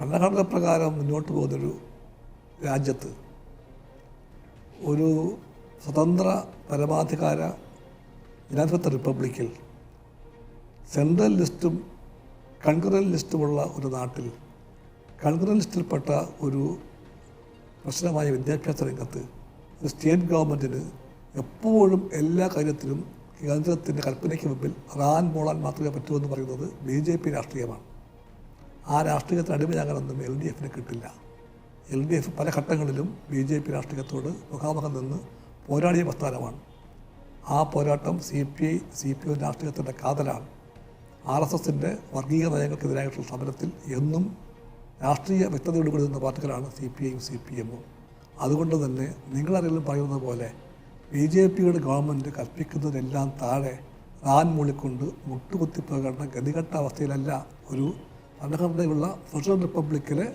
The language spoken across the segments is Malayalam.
ഭരണഘടന പ്രകാരം മുന്നോട്ട് പോകുന്നൊരു രാജ്യത്ത് ഒരു സ്വതന്ത്ര പരമാധികാര ജനാധിപത്യ റിപ്പബ്ലിക്കിൽ സെൻട്രൽ ലിസ്റ്റും കൺഗ്രൽ ലിസ്റ്റുമുള്ള ഒരു നാട്ടിൽ കൺഗ്രൽ ലിസ്റ്റിൽപ്പെട്ട ഒരു പ്രശ്നമായ വിദ്യാഭ്യാസ രംഗത്ത് ഒരു സ്റ്റേറ്റ് ഗവൺമെന്റിന് എപ്പോഴും എല്ലാ കാര്യത്തിലും കേന്ദ്രത്തിന്റെ കൽപ്പനയ്ക്ക് മുമ്പിൽ റാൻ മോളാൻ മാത്രമേ പറ്റൂ എന്ന് പറയുന്നത് ബി ജെ പി രാഷ്ട്രീയമാണ്. ആ രാഷ്ട്രീയത്തിന് ഞങ്ങളൊന്നും എൽ ഡി എഫിന് കിട്ടില്ല. എൽ ഡി എഫ് പല ഘട്ടങ്ങളിലും ബി ജെ പി രാഷ്ട്രീയത്തോട് മുഖാമുഖം നിന്ന് പോരാടിയ പ്രസ്ഥാനമാണ്. ആ പോരാട്ടം C P I C P M രാഷ്ട്രീയത്തിന്റെ കാതലാണ്. ആർ എസ് എസിന്റെ വർഗീയ നയങ്ങൾക്കെതിരായിട്ടുള്ള സമരത്തിൽ എന്നും രാഷ്ട്രീയ വ്യക്തതയോടുകൂടി നിന്ന പാർട്ടികളാണ് സി പി ഐയും സി പി എമ്മും. അതുകൊണ്ട് തന്നെ നിങ്ങളറിയാലും പറയുന്നത് പോലെ ബി ജെ പിയുടെ ഗവൺമെന്റ് കൽപ്പിക്കുന്നതിനെല്ലാം താഴെ റാൻ മൂളിക്കൊണ്ട് മുട്ടുകുത്തിപ്പോകേണ്ട ഗതികെട്ട അവസ്ഥയിലല്ല ഒരു ഭരണഘടനയുള്ള ഫെഡറൽ റിപ്പബ്ലിക്കിലെ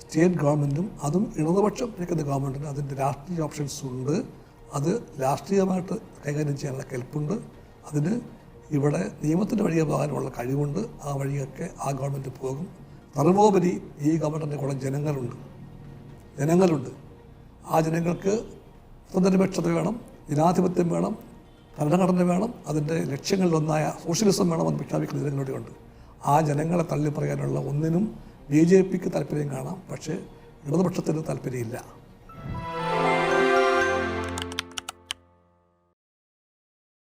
സ്റ്റേറ്റ് ഗവൺമെന്റും അതും ഇടതുപക്ഷം നിൽക്കുന്ന ഗവൺമെന്റിന് അതിന്റെ രാഷ്ട്രീയ ഓപ്ഷൻസ് ഉണ്ട്. അത് രാഷ്ട്രീയമായിട്ട് കൈകാര്യം ചെയ്യാനുള്ള കെൽപ്പുണ്ട്. അതിന് ഇവിടെ നിയമത്തിന്റെ വഴിയെ പോകാനുള്ള കഴിവുണ്ട്. ആ വഴിയൊക്കെ ആ ഗവൺമെന്റ് പോകും. സർവോപരി ഈ ഗവൺമെന്റിന്റെ കൂടെ ജനങ്ങളുണ്ട്. ജനങ്ങളുണ്ട്. ആ ജനങ്ങൾക്ക് സ്വതന്ത്രപക്ഷത വേണം ജനാധിപത്യം വേണം ഭരണഘടന വേണം അതിന്റെ ലക്ഷ്യങ്ങളിലൊന്നായ സോഷ്യലിസം വേണമെന്ന് പ്രഖ്യാപിക്കുന്ന ജനങ്ങളുടെയുണ്ട്. ആ ജനങ്ങളെ തള്ളിപ്പറയാനുള്ള ഒന്നിനും ബി ജെ പിക്ക് താല്പര്യം കാണാം. പക്ഷേ ഇടതുപക്ഷത്തിന് താല്പര്യമില്ല.